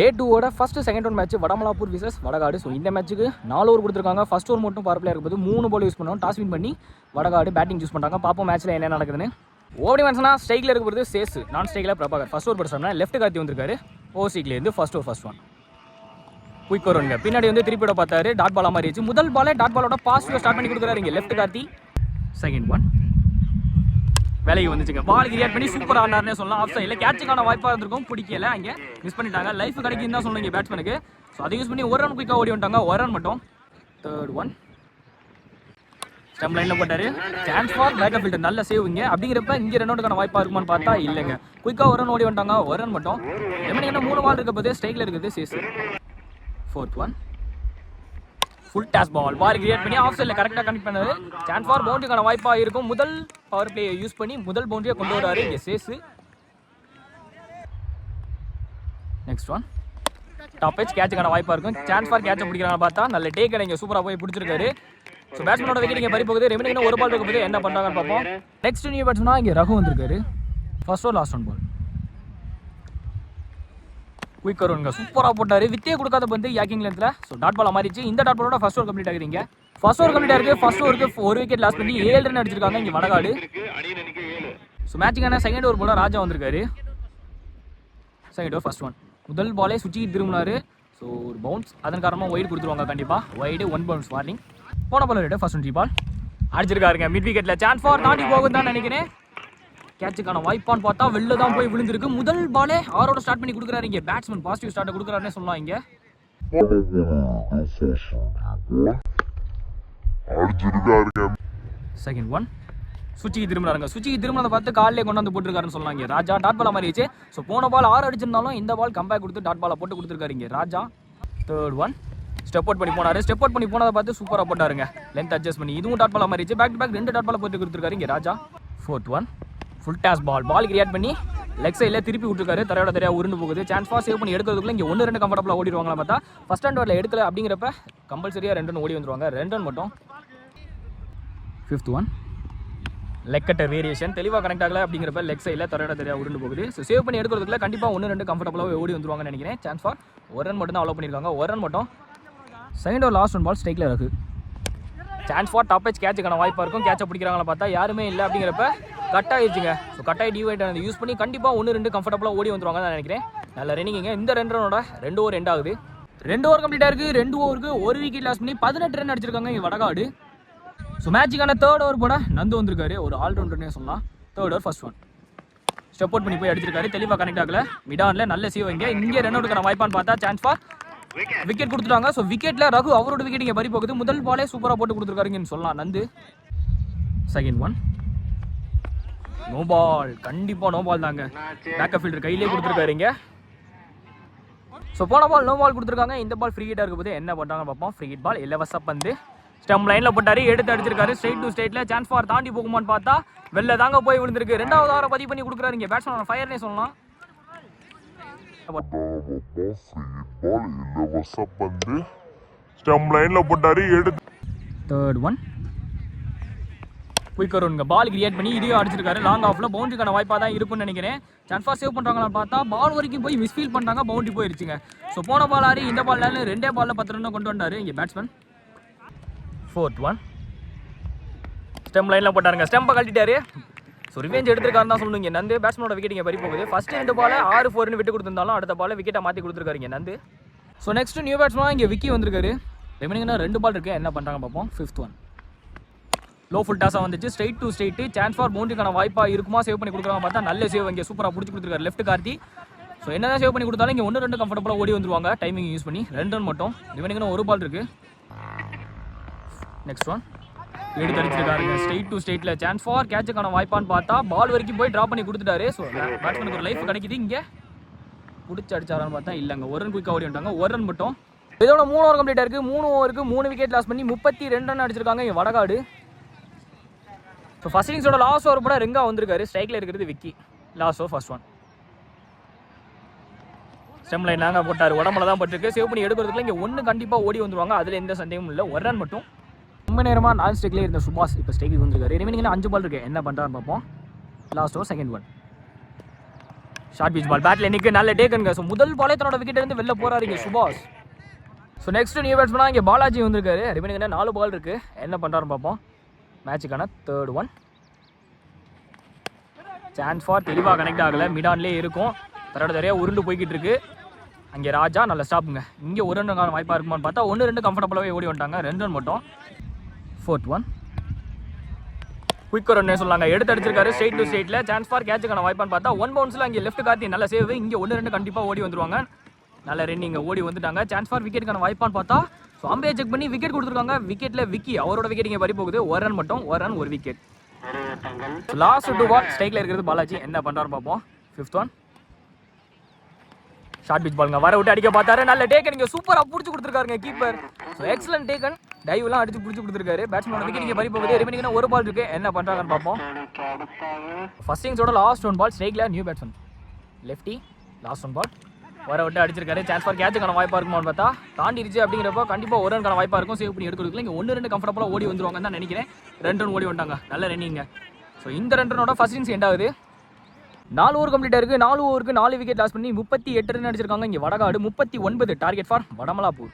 டே டூவோட first second one match Vadamalappur versus Vadakadu. So இந்த மேட்ச்சுக்கு நாலு ஓவர் கொடுத்துருக்காங்க. ஃபர்ஸ்ட் ஓவர் மட்டும் பவர் பிளேயர் இருக்கும்போது மூணு பால் யூஸ் பண்ணுவோம் டாஸ் வின் பண்ணி வடகாடு பேட்டிங் யூஸ் பண்ணுறாங்க பார்ப்போம் மேட்ச்சில் என்ன நடக்குதுன்னு. ஓடி மேட்ச்னா ஸ்ட்ரைக்கில் இருக்கிறது சேஸ் நான் ஸ்ட்ரைக்கில் பிரபாகர். ஃபர்ஸ்ட் ஓவர் படிச்சோம்னா லெஃப்ட் கார்த்தி வந்திருக்காரு. ஓசிக்லேருந்து first over first one quick வருங்க பின்னாடி வந்து திருப்பியோட பார்த்தாரு. டாட் பாலா மாறிடுச்சு. முதல் பாலே டாட் பாலோட பாசிட்டிவ் ஸ்டார்ட் பண்ணி கொடுக்குறாரு இங்கே லெஃப்ட் கார்த்தி. செகண்ட் ஒன் வேலைக்கு வந்துச்சுங்க. பால் கிரியேட் பண்ணி சூப்பர் ஆனார்னே சொல்லலாம். ஆஃப் சைடில் கேட்சுக்கான வாய்ப்பாக இருந்திருக்கும். பிடிக்கல. அங்கே மிஸ் பண்ணிட்டாங்க. லைஃப் கிடைக்குன்னு தான் சொன்னீங்க பேட்ஸ்மேனுக்கு ஸோ அதை யூஸ் பண்ணி ஒரு ரன் குயிக்காக ஓடி வந்துட்டாங்க. ஒரு ரன் மட்டும். தேர்ட் ஒன் ஸ்டம் லைனில் போட்டார். சான்ஸ் ஃபார் பேக்கப் ஃபீல்டர் நல்ல சேவுங்க அப்படிங்கிறப்ப இங்கே ரன் அவுட்டுக்கான வாய்ப்பாக இருக்குமான்னு பார்த்தா இல்லைங்க. குயிக்காக ஒரு ரன் ஓடி வந்துட்டாங்க. ஒரு ரன் மட்டும். எமனி என்ன மூணு பால் இருக்க போது ஸ்ட்ரைக்கில் இருக்குது Chase. Fourth one full toss ball ball create பண்ணி ஆஃப் சைடில் கரெக்டாக கனெக்ட் பண்ணது சான்ஸ் ஃபார் பவுண்டரிக்கான வாய்ப்பாக இருக்கும். முதல் பவர் பிளேயை யூஸ் பண்ணி முதல் பவுண்டரியை கொண்டு வராரு. இங்கே சேஸு நெக்ஸ்ட் ஒன் டாப் பேச் கேட்சுக்கான வாய்ப்பாக இருக்கும். சான்ஸ் ஃபார் கேட்சை பிடிக்கிறாங்க பார்த்தா நல்ல டே இங்கே சூப்பராக போய் பிடிச்சிருக்காரு. ஸோ பேட்ஸ்மேனோட விக்கெட் இங்கே பறி போகுது. ரெமினிங் ஒரு பால் இருக்க போது என்ன பண்ணுறாங்கன்னு பார்ப்போம். நெக்ஸ்ட் நியூ பேட்ஸ்மனா இங்கே ரகு வந்திருக்காரு. First or last one ball quick வருங்க சூப்பராக போட்டார். வித்தே கொடுக்காத பந்து யாக்கிங் லென்த்தில் ஸோ டாட் பால் மாறிச்சு இந்த டாட் பாலோட ஃபர்ஸ்ட் ஓவர் கம்ப்ளீட் ஆகுறீங்க ஃபர்ஸ்ட் ஓவர் கம்ப்ளீட் ஆயிருக்கு ஃபர்ஸ்ட் ஓவருக்கு ஒரு விக்கெட் லாஸ் பண்ணி ஏழு ரன் அடிச்சிருக்காங்க இங்கே வடகாடு. ஸோ மேட்சிங்கான செகண்ட் ஓவர் போல ராஜா வந்திருக்காரு. செகண்ட் ஓவர் ஃபர்ஸ்ட் ஒன் முதல் பாலே சுற்றி திரும்பினாரு. ஸோ ஒரு பவுன்ஸ் அதன் காரணமாக ஒயிட் கொடுத்துருவாங்க கண்டிப்பாக ஒயிடு ஒன் பவுன்ஸ் வார்னிங் போன பால் ரெட்டு ஃபர்ஸ்ட் ஒன் பால் அடிச்சிருக்காருங்க. மிட் விக்கெட்டில் சான்ஸ் ஃபார் தாண்டி போகுது தான் நினைக்கிறேன். கேட்சுக்கான வாய்ப்பான்னு பார்த்தா வெளில தான் போய் விழுந்திருக்கு. முதல் பாலே ஆரோட ஸ்டார்ட் பண்ணி கொடுக்குறாரு இங்கே. பேட்ஸ்மேன் பாசிட்டிவ் ஸ்டார்ட் கொடுக்குறாருன்னே சொல்லலாம் இங்கே. செகண்ட் ஒன் சுச்சிக்கு திரும்பினாருங்க சுச்சிக்கு திரும்பினதை பார்த்து காலிலே கொண்டு வந்து போட்டுருக்காருன்னு சொன்னாங்க. இங்கே ராஜா டாட் பாலா மாறிடுச்சு. ஸோ போன பால் ஆறு அடிச்சிருந்தாலும் இந்த பால் கம்பேக் கொடுத்து டாட் பாலை போட்டு கொடுத்துருக்காருங்க. Raja third one step out பண்ணி போனாரு. ஸ்டெப் அவுட் பண்ணி போனதை பார்த்து சூப்பராக போட்டாருங்க. லென்த் அட்ஜஸ்ட் பண்ணி இதுவும் டாட் பாலா மாறிடுச்சு. பேக் டு பேக் ரெண்டு டாட் பாலா போட்டு கொடுத்துருக்காரு இங்கே Raja fourth one full toss ball ball create பண்ணி லெக் சைடில் திருப்பி விட்டுருக்காரு. தரையோட தரையாக உருண்டு போகுது. சான்ஸ் ஃபாஸ்ட் சேவ் பண்ணி எடுக்கிறதுக்குள்ள இங்கே ஒன்று ரெண்டு கம்ஃபர்டபுளாக ஓடிடுவாங்களா பார்த்தா. ஃபஸ்ட் ஹண்ட் வரல எடுக்கல அப்படிங்கிறப்ப கம்பல்சரியாக ரெண்டு ஓடி வந்துருவாங்க. ரெண்டு மட்டும். Fifth one leg cutter variation தெளிவாக கனெக்ட் ஆகல அப்படிங்கிறப்ப லெக் சைடில் தரையோட தெரியா உருண்டு போகுது. ஸோ சேவ் பண்ணி எடுக்கிறதுக்குள்ள கண்டிப்பாக ஒன்று ரெண்டு கம்ஃபர்டபுளாக ஓடி வந்துருவாங்கன்னு நினைக்கிறேன். சான்ஸ் ஃபார் ஒரு ரன் மட்டும் தான் அலோவ் பண்ணியிருக்காங்க ஒரு ரன் மட்டும் செகண்ட் ஒரு லாஸ்ட் ஒன் பால் ஸ்ட்ரைக்கில் இருக்கு சான்ஸ் ஃபார் டாப் ஹெச் கேட்சுக்கான வாய்ப்பாக இருக்கும். கேட்சை பிடிக்கிறாங்களா பார்த்தா யாருமே இல்லை அப்படிங்கிறப்ப கட் ஆயிடுச்சுங்க ஸோ கட் ஆகி டிவைட் ஆனது யூஸ் பண்ணி கண்டிப்பாக ஒன்று ரெண்டு கம்ஃபர்டபுளாக ஓடி வந்துருவாங்க நான் நினைக்கிறேன். நல்ல ரன்னிங்க இந்த ரெண்டு ரனோட ரெண்டு ஓவர் ரெண்டாகுது ஆகுது. ரெண்டு ஓவர் கம்ப்ளீட் ஆயிருக்கு. ரெண்டு ஓவருக்கு ஒரு விக்கெட் லாஸ் பண்ணி பதினெட்டு ரன் அடிச்சிருக்காங்க இங்கே வடகாடு. ஸோ மேட்சுக்கான தேர்ட் ஓவர் போட நந்து வந்திருக்காரு. ஒரு ஆல்ரவுண்டர்னே சொல்லலாம். Third over first one step out பண்ணி போய் அடிச்சிருக்காரு. தெளிவாக கனெக்ட் ஆகல. மிடான்ல நல்ல சீவ் இங்கே. இங்கே ரன் அவுட்டுக்கான வாய்ப்பான்னு பார்த்தா சான்ஸ் ஃபார் விக்கெட் கொடுத்துட்டாங்க. ஸோ விக்கெட்ல ரகு அவரோட விக்கெட் இங்கே பறி போகுது. முதல் பாலே சூப்பராக போட்டு கொடுத்துருக்காருங்கன்னு சொல்லலாம். Nandu. Second one no ball கண்டிப்பாக நோ பால் தாங்க. பேக்கப் ஃபீல்டர் கையிலே கொடுத்துருக்காரு இங்கே. ஸோ போன பால் நோ பால் கொடுத்துருக்காங்க. இந்த பால் ஃப்ரீ ஹிட்டாக இருக்கும்போது என்ன பண்ணுறாங்க பார்ப்போம். ஃப்ரீ ஹிட் பால் இலவச பந்து. ஸ்டம் லைனில் போட்டாரு எடுத்து அடிச்சிருக்காரு. ஸ்ட்ரைட் டு ஸ்ட்ரைட்டில் சான்ஸ் ஃபார் தாண்டி போகுமான்னு பார்த்தா வெளில தாங்க போய் விழுந்திருக்கு. ரெண்டாவது வாரம் பதிவு பண்ணி கொடுக்குறாரு இங்கே பேட்ஸ்மேன் ஃபயர்னே சொல்லலாம். பால் ஸ்டம் லைன்ல போட்டாரு எடுத்து தேர்ட் ஒன் குயிக்கர் ஒன்ங்க பால் கிரியேட் பண்ணி இதையும் அடிச்சிருக்காரு. லாங் ஆஃப்ல பவுண்டரிக்கான வாய்ப்பாக தான் இருக்கும்னு நினைக்கிறேன். சான்ஸ் சேவ் பண்ணுறாங்களான்னு பார்த்தா பால் வரைக்கும் போய் மிஸ்ஃபீல் பண்ணிட்டாங்க. பவுண்டரி போயிருச்சுங்க. ஸோ போன பால் ஆடி இந்த பால்ல ரெண்டே பால்ல பத்து ரன் கொண்டு வந்தாரு. இங்கே பேட்ஸ்மேன் ஃபோர்த் ஒன் ஸ்டெம் லைனில் போட்டாருங்க. ஸ்டெம்பை கழட்டிட்டாரு. ஸோ ரிவெஞ்ச் எடுத்திருக்காருன்னு தான் சொல்லுங்க. நந்து பேட்ஸ்மேனோட விக்கெட் இங்கே பறி போகுது. ஃபர்ஸ்ட் ரெண்டு பால் ஆறு ஃபோர்னு விட்டு கொடுத்துருந்தாலும் அடுத்த பால் விக்கெட்டை மாற்றி கொடுத்துருக்காருங்க Nandu. So next new batsman இங்கே விக்கி வந்திருக்காரு. ரெமினிங்னா ரெண்டு பால் இருக்கு. என்ன பண்ணுறாங்க பார்ப்போம். ஃபிஃப்த் ஒன் லோ ஃபுல் டாஸாக வந்துச்சு. Straight to straight chance for பவுண்டரிக்கான வாய்ப்பாக இருக்குமா? சேவ் பண்ணி கொடுக்குறாங்க பார்த்தா நல்ல சேவ் இங்கே சூப்பராக பிடிச்சி கொடுத்துருக்காரு. லெஃப்ட் கார்த்தி. ஸோ என்ன சேவ் பண்ணி கொடுத்தாலும் இங்கே ஒன்று ரெண்டு கம்ஃபர்டபுளாக ஓடி வந்துருவாங்க. டைமிங் யூஸ் பண்ணி. ரெண்டு ரன் மட்டும். ரிமைனிங்னா ஒரு பால் இருக்குது நெக்ஸ்ட் ஒன் எடுத்து அடிச்சிருக்காருங்க ஸ்ட்ரைட் டு ஸ்ட்ரைட்டில் சான்ஸ் ஃபார் கேட்சுக்கான வாய்ப்பான்னு பார்த்தா பால் வரைக்கும் போய் ட்ராப் பண்ணி கொடுத்துட்டாரு. ஸோ பேட்ஸ்மேனுக்கு ஒரு லைஃப் கிடைக்குது இங்கே. பிடிச்சி அடிச்சாரான்னு பார்த்தா இல்லைங்க ஒரு ரன் குயிக்காக ஓடி வந்துட்டாங்க. ஒரு ரன் மட்டும். இதோட மூணு ஓவர் கம்ப்ளீட் ஆயிருக்கு மூணு ஓவருக்கு மூணு விக்கெட் லாஸ் பண்ணி முப்பத்தி ரெண்டு ரன் அடிச்சிருக்காங்க இங்கே வடகாடு. ஸோ ஃபர்ஸ்ட் இன்னிங்ஸோட லாஸ்ட் ஓவர் கூட ரெங்கா வந்திருக்காரு. ஸ்ட்ரைக்கில் இருக்கிறது Vicky. Last over first one stump line நாங்கள் போட்டார். உடம்புல தான் பட்டிருக்கு. சேவ் பண்ணி எடுக்கிறதுக்குள்ள இங்கே ஒன்று கண்டிப்பாக ஓடி வந்துருவாங்க. அதில் எந்த சந்தேகமும் இல்லை. ஒரு ரன் மட்டும். ரொம்ப நேரமாக நான் ஸ்டேக்லேயே இருந்த சுபாஷ் இப்போ ஸ்டேக்கு வந்துருக்காரு. ரிமைனிங் அஞ்சு பால் இருக்கு? என்ன பண்ணுறான்னு பார்ப்போம். Last over second one short pitch ball battle நிற்கு நல்ல டேக்கனுங்க ஸோ முதல் பாலே தன்னோட விக்கெட் இருந்து வெளில போறாருங்க சுபாஷ். ஸோ நெக்ஸ்ட் நியூ பேட்ஸ்மனாக இங்கே பாலாஜி வந்திருக்காரு. ரிமைனிங் நாலு பால் இருக்கு? என்ன பண்ணுறாருன்னு பார்ப்போம். மேட்சுக்கான தேர்ட் ஒன் சான்ஸ் ஃபார் தெளிவாக கனெக்ட் ஆகலை. மிடான்லேயே இருக்கும். தரோட நிறையா உருண்டு போய்கிட்டு இருக்கு. அங்கே ராஜா நல்ல ஸ்டாப்புங்க இங்கே ஒரு ரன்னுக்கான வாய்ப்பாக இருக்குமான்னு பார்த்தா ஒன்று ரெண்டு கம்ஃபர்டபுளாகவே ஓடி வந்துட்டாங்க. ரெண்டு ரன் மட்டும். ஃபோர்த் ஒன் குயிக் ரன் சொல்லாங்க. எடுத்து அடிச்சிருக்காரு. ஸ்ட்ரெயிட் டு ஸ்ட்ரெயிட்ல சான்ஸ் ஃபார் கேட்சுக்கான வாய்ப்பான்னு பார்த்தா ஒன் பவுன்ஸில் அங்கே லெஃப்ட் கார்த்தி நல்ல சேவ் இங்கே ஒன்று ரெண்டு கண்டிப்பாக ஓடி வந்துருவாங்க. நல்ல ரன்னிங் ஓடி வந்துட்டாங்க. சான்ஸ் ஃபார் விக்கெட்டுக்கான வாய்ப்பான்னு பார்த்தா ஸோ அம்பையை செக் பண்ணி விக்கெட் கொடுத்துருக்காங்க. விக்கெட்டில் விக்கி அவரோட விக்கெட் இங்கே பறி போகுது. ஒரு ரன் மட்டும் ஒரு ரன் ஒரு விக்கெட் லாஸ்ட் டூ பால் ஸ்ட்ரைக்கில் இருக்கிறது பாலாஜி. என்ன பண்றாரு பார்ப்போம். ஃபிஃப்த் ஒன் ஷார்ட் பிச் பாலுங்க வர விட்டு அடிக்க பார்த்தாரு. நல்ல டேக்கன் நீங்கள் சூப்பராக பிடிச்சி கொடுத்துருக்காருங்க கீப்பர் ஸோ எக்ஸலன்ட் டேக்கன் டைவ்லாம் அடிச்சு பிடிச்சி கொடுத்துருக்காரு. பேட்ஸ்மேன் விக்கெட் இங்கே பறி போகுது. ரிமைனிங் ஒரு பால் இருக்கு. என்ன பண்ணுறாங்கன்னு பார்ப்போம். ஃபர்ஸ்ட் இங்ஸோட last one ball ஸ்ட்ரைக்ல new batsman lefty last one ball வர விட்டு அடிச்சிருக்காரு. சான்ஸ் ஃபார் கேட்சுக்கான வாய்ப்பா இருக்குமான்னு பார்த்தா தாண்டிடுச்சு அப்படிங்கிறப்போ கண்டிப்பாக ஒரு ரன்கான வாய்ப்பா இருக்கும். சேவ் பண்ணி எடுக்கிறதுக்கு இங்கே ஒன்று ரெண்டு கம்ஃபர்டபுளாக ஓடி வந்துருவாங்கன்னு தான் நினைக்கிறேன். ரெண்டு ரன் ஓடி வந்துட்டாங்க. நல்ல ரன்னிங்க ஸோ இந்த ரெண்டு ரனோட ஃபர்ஸ்ட் இன்ஸ் எண்ட் ஆகுது. நாலு ஓவர் கம்ப்ளீட் இருக்கு. நாலு ஓவருக்கு நாலு விக்கெட் லாஸ் பண்ணி முப்பத்தி எட்டு ரன் அடிச்சிருக்காங்க. இங்க வடகாடு முப்பத்தி ஒன்பது டார்கெட் ஃபார் வடமலாப்பூர்.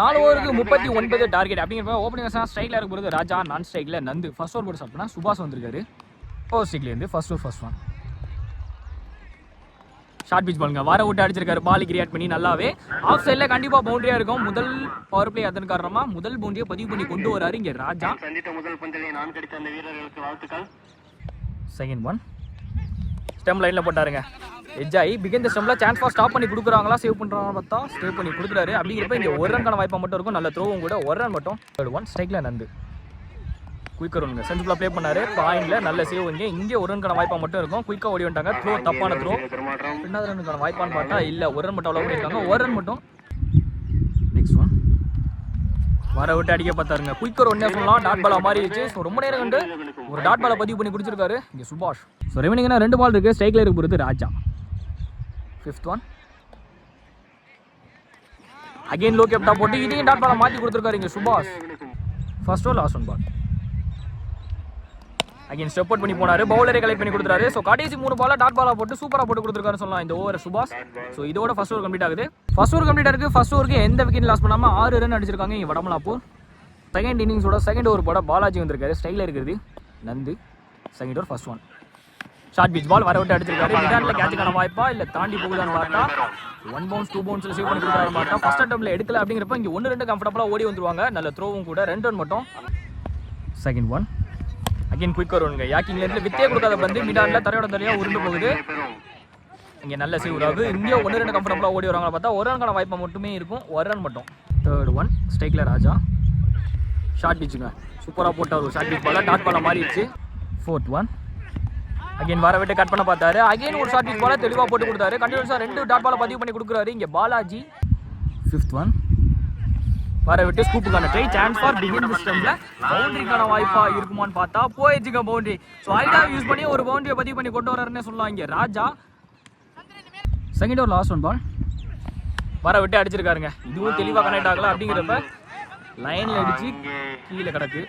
நாலு ஓவருக்கு முப்பத்தி ஒன்பது டார்கெட் அப்படிங்கிறப்ப ஓப்பனிங் ஸ்ட்ரைக்ல இருக்கும் போது ராஜா நான் ஸ்ட்ரைக்ல நந்து. ஃபர்ஸ்ட் ஓவர் போட்டு பண்ணா சுபாஷ் வந்திருக்காரு. First ஸ்ட்ரைக்லேருந்து first over first one short pitch பாலுங்க வர விட்டு அடிச்சிருக்காரு. பால் கிரியேட் பண்ணி நல்லாவே. ஆஃப் சைடில் கண்டிப்பாக பவுண்டரியா இருக்கும். முதல் பவர் பிளே அதன் காரணமா முதல் பவுண்டரியை பதிவு பண்ணி கொண்டு வராரு இங்க ராஜா. சந்தித்த முதல் பந்திலே நான் கடித்த அந்த வீரர்களுக்கு வாழ்த்துக்கள். செகண்ட் ஒன் ஸ்டெம் லைனில் போட்டாருங்க. எஜ் ஆகி த ஸ்டெம்ல சான்ஸ் ஃபார் ஸ்டாப் பண்ணி கொடுக்குறாங்களா? சேவ் பண்ணுறாங்க பார்த்தா ஸ்டேவ் பண்ணி கொடுக்குறாரு. அப்படிங்கிறப்ப இங்கே ஒரு ரன்கான வாய்ப்பாக மட்டும் இருக்கும். நல்ல த்ரோவும் கூட. ஒரு ரன் மட்டும். தேர்ட் ஒன் ஸ்ட்ரைக்கில் நந்து. குயிக்கர் ஒன்று சென்டர்ல ப்ளே பண்ணார். பாயிண்டில் நல்ல சேவ் இங்கே. இங்கே ஒரு ரன்கான வாய்ப்பாக மட்டும் இருக்கும். குயிக்காக ஓடி வந்துட்டாங்க த்ரோ தப்பான த்ரோ ரெண்டாவது ரன்னுக்கான வாய்ப்பான்னு பார்த்தா இல்லை. ஒரு ரன் மட்டும் அவ்வளோ பண்ணியிருக்காங்க ஒரு ரன் மட்டும் வர விட்டு அடிக்க பார்த்தாருங்க. குயிக்கர் ஒன்னே சொல்லலாம் டாட் பாலா மாறிடுச்சு. ஸோ ரொம்ப நேரம் கண்டு ஒரு டாட் பாலை பதிவு பண்ணி குடிச்சிருக்காரு இங்கே சுபாஷ். ஸோ ரெவனிங்னா ரெண்டு பால் இருக்கு. ஸ்ட்ரைக்ல இருக்கு பொறுத்து Raja. Fifth one again low கேப்டா போட்டு இதையும் டாட் பாலை மாற்றி கொடுத்துருக்காரு இங்கே Subash. First over last one ball again step out பண்ணி போனாரு. பவுலரை கலெக்ட் பண்ணி கொடுத்துறாரு ஸோ கடைசி மூணு பாலா டாட் பாலா போட்டு சூப்பராக போட்டு கொடுத்துருக்காரு சொல்லலாம். இந்த ஓவர் சுபாஷ். ஸோ இதோட ஃபர்ஸ்ட் ஓவர் கம்ப்ளீட் ஆகுது. ஃபர்ஸ்ட் ஓவர் கம்ப்ளீட் ஆகுது ஃபர்ஸ்ட் ஓவருக்கு எந்த விக்கெட் லாஸ் பண்ணாமல் ஆறு ரன் அடிச்சிருக்காங்க இங்கே வடமலாப்பூர். செகண்ட் இன்னிங்ஸோட செகண்ட் ஓவர் போட பாலாஜி வந்திருக்காரு. ஸ்டைலில் இருக்குது Nandu. Second over first one short pitch ball வர விட்டு அடிச்சிருக்காரு. மிடான்ல கேட்சுக்கான வாய்ப்பா? இல்லை தாண்டி போகுதான்னு பார்த்தா? ஒன் பவுன்ஸ் டூ பவுன்ஸில் சேவ் பண்ணி கொடுக்குறாரு பார்த்தா? ஃபர்ஸ்ட் அட்டம்ல எடுக்கல அப்படிங்கிறப்ப இங்கே ஒன்று ரெண்டு கம்ஃபர்டபுளாக ஓடி வந்துருவாங்க. நல்ல த்ரோவும் கூட. ரெண்டு ரன் மட்டும். செகண்ட் ஒன் அகைன் குயிக் வருவனுங்க யாக்கிங் இருந்து வித்தே கொடுக்காத பந்து மிடான்ல தரையோட தரையா உருண்டு போகுது. பெறும் இங்க நல்ல சேவ் ஆகுது இங்கே ஒன்று ரெண்டு கம்ஃபர்டபுளாக ஓடி வராங்களா பார்த்தா ஒரு ரன்கான வாய்ப்பு மட்டுமே இருக்கும். ஒரு ரன் மட்டும். தேர்ட் ஒன் ஸ்ட்ரைக்ல ராஜா. ஷார்ட் பிச்சுங்க சூப்பராக போட்டார். ஒரு ஷார்ட் பிச் பால டாட் பால மாறிடுச்சு. ஃபோர்த் ஒன் அகைன் வர விட்டு கட் பண்ண பார்த்தாரு. அகைன் ஒரு ஷார்ட் பிச் பால தெளிவாக போட்டு கொடுத்தாரு. கண்டினியூஸாக ரெண்டு டாட் பால பதிவு பண்ணி கொடுக்குறாரு. இங்கே பாலாஜி. ஃபிஃப்த் ஒன் வர விட்டு ஸ்கூப்புக்கான ட்ரை சான்ஸ் ஃபார் பிகின் சிஸ்டம்ல பவுண்டரிக்கான வாய்ப்பா இருக்குமான்னு பார்த்தா போயிடுச்சுங்க பவுண்டரி ஸோ ஐடியா யூஸ் பண்ணி ஒரு பவுண்டரியை பதிவு பண்ணி கொண்டு வராருன்னு சொல்லலாம் Raja. Second over last one ball. வர விட்டு அடிச்சிருக்காருங்க. இதுவும் தெளிவாக கனெக்ட் ஆகல அப்படிங்கிறப்ப லைனில் அடிச்சு கீழே கிடக்கு.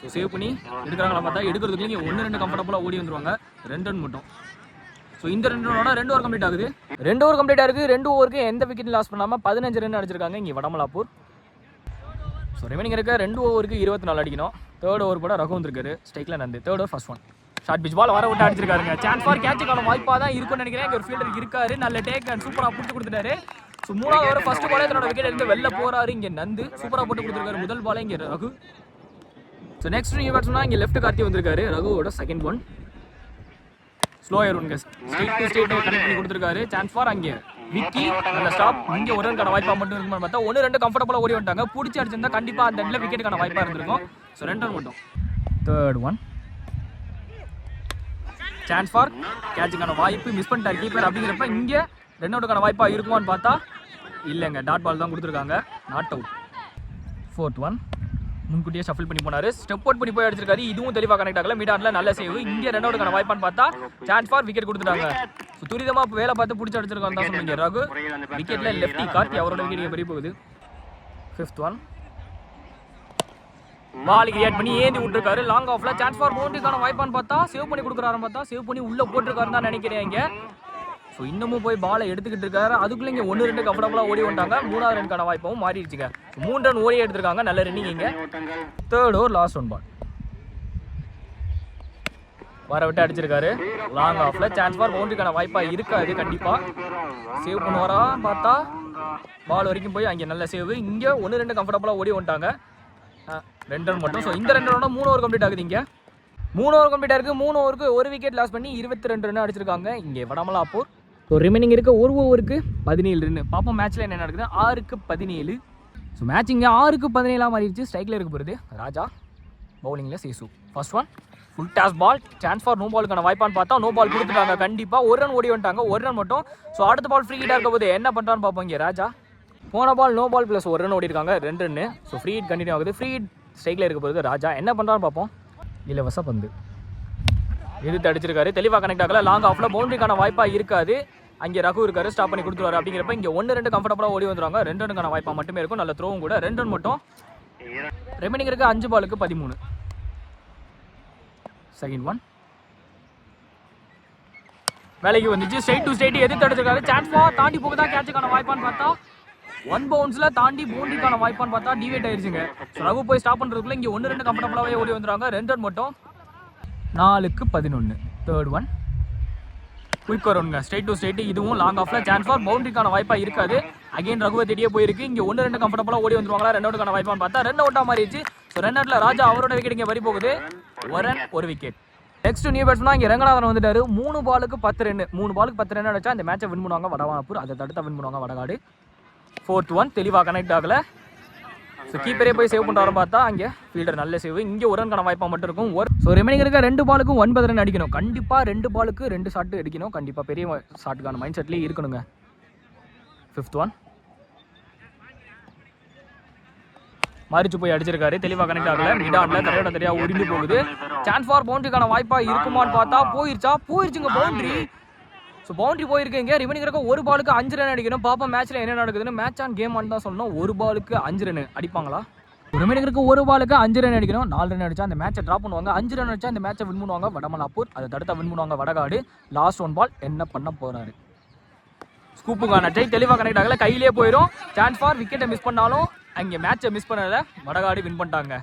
ஸோ சேவ் பண்ணி எடுக்கிறாங்களா பார்த்தா எடுக்கிறதுக்கு இங்கே ஒன்று ரெண்டு கம்ஃபர்டபுளாக ஓடி வந்துருவாங்க. ரெண்டு ரன் மட்டும். ஸோ இந்த ரெண்டு ரனோட ரெண்டு ஓவர் கம்ப்ளீட் ஆகுது. ரெண்டு ஓவர் கம்ப்ளீட் ஆகுது ரெண்டு ஓவருக்கு எந்த விக்கெட் லாஸ் பண்ணாமல் பதினஞ்சு ரன் அடிச்சிருக்காங்க இங்கே வடமலாப்பூர். ஸோ ரெமினிங் இருக்க ரெண்டு ஓவருக்கு இருபத்தி நாலு அடிக்கணும். தேர்ட் ஓவர் கூட ரகு வந்திருக்காரு. ஸ்ட்ரைக்கில் Nandu third over first one short pitch ball வர விட்டு அடிச்சிருக்காருங்க. சான்ஸ் ஃபார் கேட்சுக்கான வாய்ப்பாக தான் இருக்கும்னு நினைக்கிறேன். ஒரு ஃபீல்டர் இருக்காரு. நல்ல டேக் அண்ட் சூப்பராக போட்டு கொடுத்துட்டாரு. ஸோ மூணாவது ஓவர் ஃபர்ஸ்ட் பாலே தன்னோட விக்கெட் இருந்து வெளில போறாரு. இங்கே நந்து சூப்பராக போட்டு கொடுத்துருக்காரு. முதல் பாலே இங்கே ரகு. ஸோ நெக்ஸ்ட் நீங்கள் பேட்ஸ்மனா இங்கே லெஃப்ட் கார்த்தி வந்திருக்காரு. ரகுவோட செகண்ட் ஒன் ஸ்லோ ஏறுங்க ஸ்ட்ரெயிட் டு ஸ்ட்ரீட் கனெக்ட் பண்ணி கொடுத்துருக்காரு. சான்ஸ் ஃபார் அங்கே. விக்கி அந்த ஸ்டாப் இங்கே ஒரு ரன்கான வாய்ப்பா மட்டும் இருக்குமான்னு பார்த்தா ஒன்று ரெண்டு கம்ஃபர்டபுளாக ஓடி வந்துட்டாங்க. பிடிச்சி அடிச்சிருந்தா கண்டிப்பாக அந்த இடத்துல விக்கெட்டுக்கான வாய்ப்பாக இருந்திருக்கும். ஸோ ரெண்டு ரன் மட்டும். தேர்ட் ஒன் சான்ஸ் ஃபார் கேட்சுக்கான வாய்ப்பு மிஸ் பண்ணிட்டார் கீப்பர் அப்படிங்கிறப்ப இங்கே ரன் அவுட்டுக்கான வாய்ப்பாக இருக்குமான்னு பார்த்தா இல்லைங்க. டாட் பால் தான் கொடுத்துருக்காங்க. நாட் அவுட் ஃபோர்த் ஒன் முன்கூட்டியே ஷஃபில் பண்ணி போனாரு. ஸ்டெப் அவுட் பண்ணி போய் அடிச்சிருக்காரு. இதுவும் தெளிவாக கனெக்ட் ஆகல. மீடான்ல நல்ல சேவ் இங்கே ரன் அவுட்டுக்கான வாய்ப்பான்னு பார்த்தா சான்ஸ் ஃபார் விக்கெட் கொடுத்துட்டாங்க. ஸோ துரிதமா இப்ப வேலை பார்த்து பிடிச்சி அடிச்சிருக்காங்க தான் சொன்னீங்க ரகு. விக்கெட்ல லெஃப்டி கார்த்தி அவரோட விக்கெட் பெரிய போகுது ஃபிஃப்த் ஒன் பால் கிரியேட் பண்ணி ஏந்தி விட்டுருக்காரு. லாங் ஆஃப்ல சான்ஸ் ஃபார் பவுண்டரிக்கான வாய்ப்பான்னு பார்த்தா சேவ் பண்ணி கொடுக்குறாரு பார்த்தா சேவ் பண்ணி உள்ள போட்டிருக்காருன்னு தான் நினைக்கிறேன் இங்க. ஸோ இன்னமும் போய் பாலை எடுத்துக்கிட்டு இருக்காரு. அதுக்குள்ளே இங்கே ஒன்று ரெண்டு கம்ஃபர்டபுளாக ஓடி வந்துட்டாங்க. மூணாவது ரன்கான வாய்ப்பும் மாறிடுச்சுங்க. மூன்று மூணு ரன் ஓடி எடுத்திருக்காங்க. நல்ல ரன்னிங் இங்கே. Third over last one ball வர விட்டு அடிச்சிருக்காரு. லாங் ஆஃப்ல சான்ஸ் ஃபார் பவுண்டரிக்கான வாய்ப்பா இருக்காது கண்டிப்பா. சேவ் பண்ணுவாரா பார்த்தா? பால் வரைக்கும் போய் அங்கே நல்ல சேவ் இங்கே ஒன்று ரெண்டு கம்ஃபர்டபுளாக ஓடி வந்துட்டாங்க. ரெண்டு ரன் மட்டும். ஸோ இந்த ரெண்டு ரன் மூணு ஓவர் கம்ப்ளீட் ஆகுது இங்கே. மூணு ஓவர் கம்ப்ளீட் ஆயிருக்கு மூணு ஓவருக்கு ஒரு விக்கெட் லாஸ் பண்ணி இருபத்தி ரெண்டு ரன் அடிச்சிருக்காங்க. இங்கே வடமலாப்பூர். ஸோ ரிமைனிங் இருக்க ஒரு ஓவருக்கு பதினேழு ரன் பார்ப்போம் மேட்ச்சில் என்ன நடக்குது? ஆறுக்கு பதினேழு. ஸோ மேட்ச் இங்கே ஆறுக்கு பதினேழாக மாறிடுச்சு. ஸ்ட்ரைக்கில் இருக்க போகிறது Raja பவுலிங்கில் Sesu. First one full toss ball chance for no பாலுக்கான வாய்ப்பான்னு பார்த்தா நோ பால் கொடுத்துட்டாங்க. கண்டிப்பாக ஒரு ரன் ஓடி வந்துட்டாங்க ஒரு ரன் மட்டும். ஸோ அடுத்த பால் ஃப்ரீ ஹிட்டாக இருக்க போது என்ன பண்ணுறான்னு பார்ப்போம் இங்கே. ராஜா போன பால் நோ பால் ப்ளஸ் ஒரு ரன் ஓடி இருக்காங்க ரெண்டு run so free hit continue ஆகுது. ஃப்ரீ ஹிட் ஸ்ட்ரைக்கில் இருக்க போகிறது ராஜா. என்ன பண்ணுறான்னு பார்ப்போம். இலவச பந்து. எதிர்த்து அடிச்சிருக்காரு. தெளிவாக கனெக்ட் ஆகல. லாங் ஆஃப்ல பவுண்டரிக்கான வாய்ப்பாக இருக்காது. அங்கே ரகு இருக்காரு ஸ்டாப் பண்ணி கொடுத்துருவாரு. அப்படிங்கிறப்ப இங்கே ஒன்று ரெண்டு கம்ஃபர்டபுளாக ஓடி வந்துருவாங்க. ரெண்டு ரனுக்கான வாய்ப்பாக மட்டுமே இருக்கும். நல்ல த்ரோவும் கூட. ரெண்டு ரன் மட்டும். ரெமைனிங் இருக்க அஞ்சு பாலுக்கு பதிமூணு. செகண்ட் ஒன் வேலைக்கு வந்துச்சு. ஸ்ட்ரைட் டு ஸ்ட்ரைட் எதிர்த்து அடிச்சிருக்காரு சான்ஸ் தாண்டி தாண்டி தான் கேட்சுக்கான வாய்ப்பான்னு பார்த்தா ஒன் பவுன்ஸில் தாண்டி பூண்டிக்கான வாய்ப்பான்னு பார்த்தா டிவேட் ஆயிருச்சுங்க. ரகு போய் ஸ்டாப் பண்ணுறதுக்குள்ளே இங்கே ஒன்று ரெண்டு கம்ஃபர்டபுளாகவே ஓடி வந்துருவாங்க. ரெண்டு ரன் மட்டும். நாலுக்கு பதினொன்று தேர்ட் ஒன் குயிக் வருங்க ஸ்ட்ரைட் டு ஸ்ட்ரைட் இதுவும் லாங் ஆஃப்ல சான்ஸ் ஃபார் பவுண்டரிக்கான வாய்ப்பா இருக்காது. அகைன் ரகுவை தேடியே போயிருக்கு. இங்க ஒன்று ரெண்டு கம்ஃபர்டபுளாக ஓடி வந்துருவாங்களா? ரெண்டு அவுட்டுக்கான வாய்ப்பான்னு பார்த்தா ரெண்டு அவுட்டா மாறிடுச்சு. ஸோ ரெண்டு அவுட்ல ராஜா அவரோட விக்கெட் இங்கே வரி போகுது. ஒரு ரன் ஒரு விக்கெட் நெக்ஸ்ட் நியூ பேட்ஸ்மேன் இங்கே ரங்கநாதன் வந்துட்டாரு. மூணு பாலுக்கு பத்து ரன் மூணு பாலுக்கு பத்து ரன் அடிச்சா அந்த மேட்சை வின் பண்ணுவாங்க வடவானப்பூர் அதை தடுத்தா வின் பண்ணுவாங்க வடகாடு. ஃபோர்த் ஒன் தெளிவாக கனெக்ட் ஆகலை. ஸோ கீப்பரே போய் சேவ் பண்ணுறாரு பார்த்தா அங்கே ஃபீல்டர் நல்ல சேவ் இங்கே ஒரு ரன்கான வாய்ப்பாக மட்டும் இருக்கும். ஒரு ஸோ ரிமைனிங் இருக்க ரெண்டு பாலுக்கும் ஒன்பது ரன் அடிக்கணும். கண்டிப்பாக ரெண்டு பாலுக்கு ரெண்டு ஷாட் அடிக்கணும். கண்டிப்பாக பெரிய ஷாட்டுக்கான மைண்ட் செட்லேயே இருக்கணுங்க. ஃபிஃப்த் ஒன் மறிச்சு போய் அடிச்சிருக்காரு. தெளிவாக கனெக்ட் ஆகல. மிடான்ல தரையோட தெரியா உருண்டு போகுது. சான்ஸ் ஃபார் பவுண்டரிக்கான வாய்ப்பா இருக்குமான்னு பார்த்தா போயிருச்சா? போயிருச்சுங்க பவுண்டரி ஸோ பவுண்டரி போயிருக்கீங்க. ரிமைனிங் இருக்க ஒரு பாலுக்கு அஞ்சு ரன் அடிக்கணும். பாப்பா மேட்ச்ல என்ன நடக்குதுன்னு மேட்ச் ஆன் கேம் ஆன் தான் சொல்லணும். ஒரு பாலுக்கு அஞ்சு ரன் அடிப்பாங்களா? ரிமைனிங் இருக்க ஒரு பாலுக்கு அஞ்சு ரன் அடிக்கணும். நாலு ரன் அடிச்சா அந்த மேட்சை ட்ராப் பண்ணுவாங்க. அஞ்சு ரன் அடிச்சா அந்த மேட்சை வின் பண்ணுவாங்க. வடமலாப்பூர் அதை தடுத்தா வின் பண்ணுவாங்க. வடகாடு லாஸ்ட் ஒன் பால் என்ன பண்ண போறாரு? ஸ்கூப்புக்கான ட்ரை தெளிவாக கனெக்ட் ஆகல. கையிலே போயிடும் சான்ஸ் ஃபார் விக்கெட்டை மிஸ் பண்ணாலும் அங்கே மேட்சை மிஸ் பண்ணல. வடகாடு வின் பண்ணிட்டாங்க.